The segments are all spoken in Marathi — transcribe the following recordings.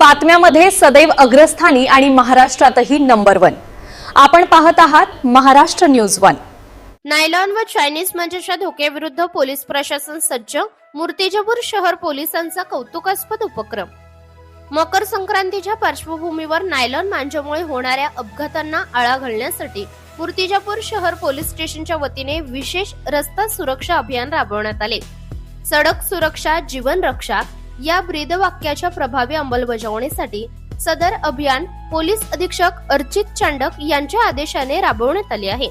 बातम्यामध्ये सदैव अग्रस्थानी आणि महाराष्ट्रातही नंबर वन आपण पाहत आहात महाराष्ट्र न्यूज वन नायलॉन व चायनीज मंचाच्या धोक्याविरुद्ध पोलीस प्रशासन सज्ज मूर्तिजापूर शहर पोलिसांचा कौतुकास्पद उपक्रम. मकर संक्रांतीच्या पार्श्वभूमीवर नायलॉन मांजामुळे होणाऱ्या अपघातांना आळा घालण्यासाठी मूर्तिजापूर शहर पोलीस स्टेशनच्या वतीने विशेष रस्ता सुरक्षा अभियान राबवण्यात आले. सडक सुरक्षा जीवन रक्षा या ब्रीदवाक्याच्या प्रभावी अंमलबजावणीसाठी सदर अभियान पोलीस अधीक्षक अर्चित चांडक यांच्या आदेशाने राबवण्यात आले आहे.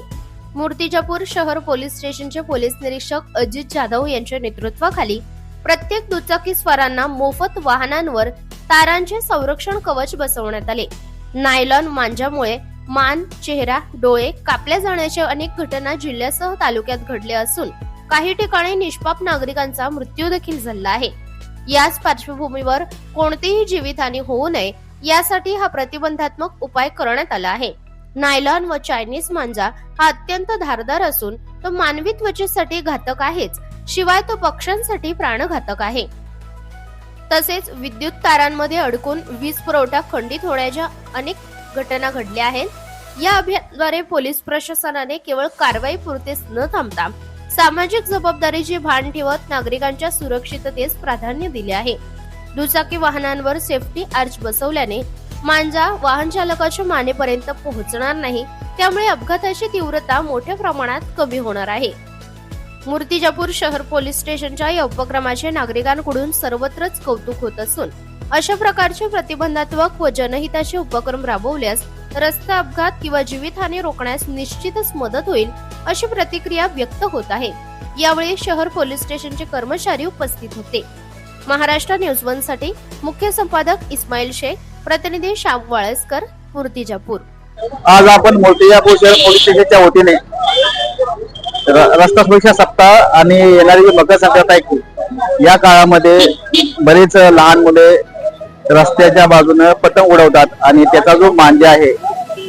मूर्तिजापूर शहर पोलीस स्टेशनचे पोलीस निरीक्षक अजित जाधव यांच्या नेतृत्वाखाली प्रत्येक दुचाकी स्वारांना मोफत वाहनांवर तारांचे संरक्षण कवच बसवण्यात आले. नायलॉन मांजामुळे मान चेहरा डोळे कापल्या जाण्याच्या अनेक घटना जिल्ह्यासह तालुक्यात घडल्या असून काही ठिकाणी निष्पाप नागरिकांचा मृत्यू देखील झाला आहे. याच पार्श्वभूमीवर कोणतीही जीवितहानी होऊ नये यासाठी हा प्रतिबंधात्मक उपाय करण्यात आला आहे. नायलॉन व चायनीज मांजा हा अत्यंत धारदार असून तो मानवी त्वचेसाठी घातक आहेच शिवाय तो पक्ष्यांसाठी प्राणघातक आहे. तसेच विद्युत तारांमध्ये अडकून वीज पुरवठा खंडित होण्याच्या अनेक घटना घडल्या आहेत. या अभियानाद्वारे पोलीस प्रशासनाने केवळ कारवाई पुरतेच न थांबता सामाजिक जबाबदारीची भान ठेवत नागरिकांच्या सुरक्षिततेस प्राधान्य दिले आहे. दुचाकी वाहनांवर सेफ्टी आर्च बसवल्याने मांजा वाहन चालकाच्या मानेपर्यंत पोहोचणार नाही त्यामुळे अपघाताची तीव्रता मोठ्या प्रमाणात कमी होणार आहे. मूर्तिजापूर शहर पोलीस स्टेशनच्या या उपक्रमाचे नागरिकांकडून सर्वत्रच कौतुक होत असून अशा प्रकारचे प्रतिबंधात्मक व जनहिताचे उपक्रम राबवल्यास रस्ता अपघात किंवा जीवितहानी रोखण्यास निश्चितच मदत होईल अशी प्रतिक्रिया व्यक्त होत आहे. यावेळी शहर पोलीस स्टेशनचे कर्मचारी उपस्थित होते. महाराष्ट्र न्यूज वनसाठी मुख्य संपादक इस्माईल शेख प्रतिनिधी श्याम वाळेसकर मूर्तिजापूर. आज आपण मूर्तिजापूर शहर पोलीस स्टेशनच्या वतीने रस्ता सुरक्षा सप्ताह आणि येणारी मकर संक्रांत आहे या काळामध्ये बरेच लहान मुले रस्त्याच्या बाजूने पतंग उडवतात आणि त्याचा जो मांजा आहे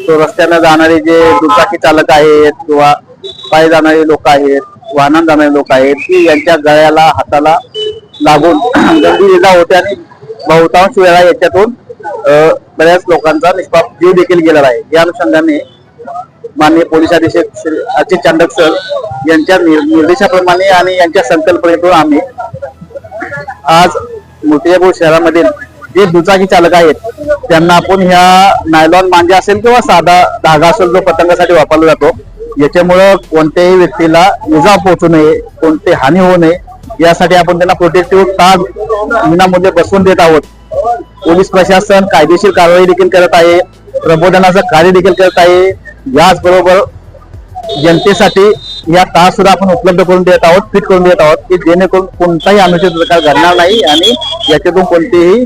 तो रस्त्याने जाणारे जे दुचाकी चालक आहेत किंवा पायी जाणारे लोक आहेत वाहनात जाणारे लोक आहेत की यांच्या गळ्याला हाताला लागून गंभीर इजा होते आणि बहुतांश वेळा याच्यातून बऱ्याच लोकांचा निष्पाप जीव देखील गेलेला आहे. या अनुषंगाने माननीय पोलीस अधीक्षक श्री अजित चांडक सर यांच्या निर्देशाप्रमाणे आणि यांच्या संकल्पनेतून आम्ही आज मोठेपूर शहरामधील जे दुचाकी चालक आहेत त्यांना आपण ह्या नायलॉन मांजे असेल किंवा साधा धागा असेल जो पतंगासाठी वापरला जातो याच्यामुळं कोणत्याही व्यक्तीला इजा पोहोचू नये कोणती हानी होऊ नये यासाठी आपण त्यांना प्रोटेक्टिव्ह ताग विनामूल्य बसवून देत आहोत. पोलीस प्रशासन कायदेशीर कारवाई देखील करत आहे प्रबोधनाचं कार्य देखील करत आहे. याचबरोबर जनतेसाठी या तास सुद्धा आपण उपलब्ध करून देत आहोत फिट करून देत आहोत की जेणेकरून कोणताही अनुचित प्रकार घडणार नाही आणि याच्यातून कोणतीही